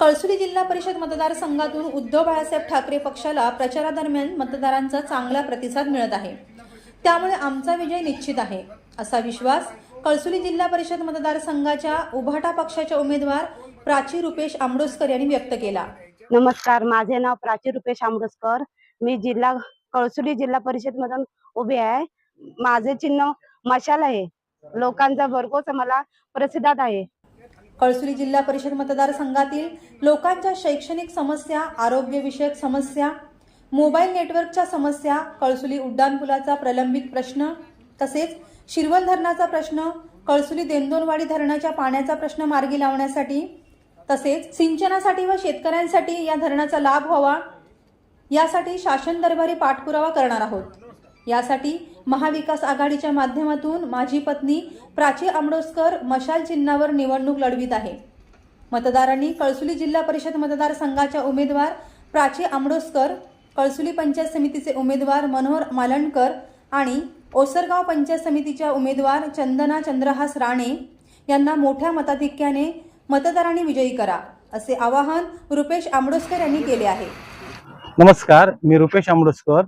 कळसुली जिल्हा परिषद मतदारसंघातून उद्धव बाळासाहेब ठाकरे पक्षाला प्रचारादरम्यान मतदारांचा चांगला प्रतिसाद मिळत आहे. त्यामुळे आमचा विजय निश्चित आहे. असा विश्वास कळसुली जिल्हा परिषद मतदारसंघाच्या उभाटा पक्षाच्या उमेदवार प्राची रुपेश आंबडोसकर यांनी व्यक्त केला. नमस्कार माझे नाव प्राची रुपेश आंबडसकर मी जिल्हा कळसुली जिल्हा परिषद मधून उभी आहे. माझे चिन्ह मशाल आहे. लोकांचा भरघोस मला प्रसिद्धात आहे. कळसुली जिल्हा परिषद मतदारसंघातील लोकांच्या शैक्षणिक समस्या आरोग्यविषयक समस्या मोबाईल नेटवर्कच्या समस्या कळसुली उड्डाणपुलाचा प्रलंबित प्रश्न तसेच शिरवल धरणाचा प्रश्न कळसुली देंदोनवाडी धरणाच्या पाण्याचा प्रश्न मार्गी लावण्यासाठी तसेच सिंचनासाठी व शेतकऱ्यांसाठी या धरणाचा लाभ व्हावा यासाठी शासन दरबारी पाठपुरावा करणार आहोत. यासाठी महाविकास आघाडीच्या माध्यमातून माझी पत्नी प्राची आंबडोसकर मशाल चिन्हावर निवडणूक लढवित आहे. मतदारांनी कळसुली जिल्हा परिषद मतदारसंघाच्या उमेदवार प्राची आंबडोसकर कळसुली पंचायत समितीचे उमेदवार मनोहर मालणकर आणि ओसरगाव पंचायत समितीच्या उमेदवार चंदना चंद्रहास राणे यांना मोठ्या मताधिक्याने मतदारांनी विजयी करा असे आवाहन रुपेश आंबडोसकर यांनी केले आहे. नमस्कार मी रुपेश आंबडोसकर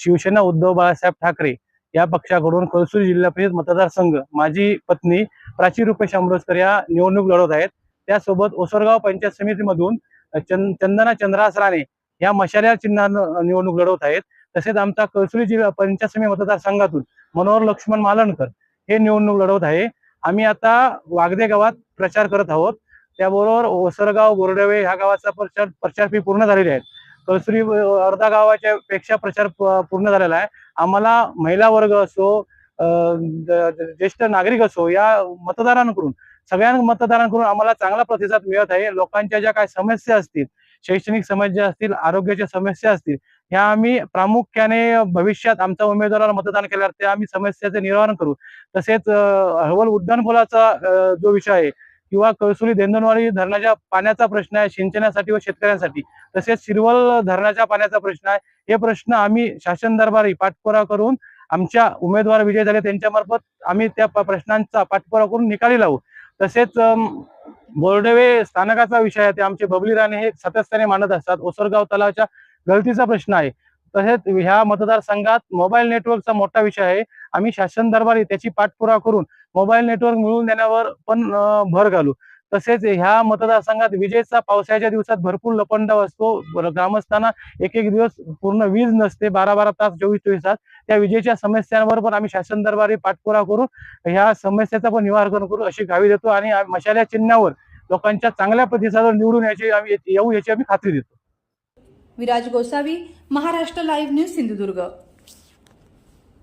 शिवसेना उद्धव बाळासाहेब ठाकरे या पक्षाकडून कळसुरी जिल्हा परिषद मतदारसंघ माझी पत्नी प्राची रुपेश आंबरोजकर या निवडणूक लढवत आहेत. त्यासोबत ओसरगाव पंचायत समितीमधून चंद चंदना चंद्रास राणे या मशाल्या चिन्हानं निवडणूक लढवत आहेत. तसेच आमचा कळसुरी जिल्हा पंचायत समिती मतदारसंघातून मनोहर लक्ष्मण मालणकर हे निवडणूक लढवत आहे. आम्ही आता वागदे गावात प्रचार करत आहोत. त्याबरोबर ओसरगाव बोर्डवे ह्या गावाचा प्रचार प्रचार फी पूर्ण झालेली आहे. कळसुरी अर्धा गावाच्या पेक्षा प्रचार प- पूर्ण झालेला आहे. आम्हाला महिला वर्ग असो ज्येष्ठ नागरिक असो या मतदारांकडून सगळ्या मतदारांकडून आम्हाला चांगला प्रतिसाद मिळत आहे. लोकांच्या ज्या काही समस्या असतील शैक्षणिक समस्या असतील आरोग्याच्या समस्या असतील ह्या आम्ही प्रामुख्याने भविष्यात आमच्या उमेदवाराला मतदान केल्यावर त्या आम्ही समस्याचे निवारण करू. तसेच हवल उड्डाणपुलाचा जो विषय आहे किंवा कळसुली देंदनवाडी धरणाच्या पाण्याचा प्रश्न आहे सिंचनासाठी व शेतकऱ्यांसाठी तसेच शिरवल धरणाच्या पाण्याचा प्रश्न आहे. हे प्रश्न आम्ही शासन दरबारी पाठपुरा करून आमच्या उमेदवार विजय झाले त्यांच्यामार्फत आम्ही त्या प्रश्नांचा पाठपुरा करून निकाली लावू. तसेच बोर्डवे स्थानकाचा विषय आहे. ते आमचे बबली राणे हे सातत्याने मांडत असतात. ओसरगाव तलावाच्या गळतीचा प्रश्न आहे. तसेच ह्या मतदारसंघात मोबाईल नेटवर्कचा मोठा विषय आहे. आम्ही शासन दरबारी त्याची पाठपुरा करून मोबाईल नेटवर्क मिळवून देण्यावर पण भर घालू. तसेच ह्या मतदारसंघात विजेचा पावसाळ्याच्या दिवसात भरपूर लपंडाव असतो. ग्रामस्थांना एक एक दिवस पूर्ण वीज नसते. बारा बारा तास चोवीस चोवीस तास. त्या विजेच्या समस्यांवर पण आम्ही शासन दरबारी पाठपुरा करून ह्या समस्याचा पण निवारण करू अशी गावी देतो आणि मशाल्या चिन्हावर लोकांच्या चांगल्या प्रतिसादावर निवडून याची आम्ही येऊ याची आम्ही खात्री देतो. Viraj Gosavi Maharashtra live news Sindhudurg.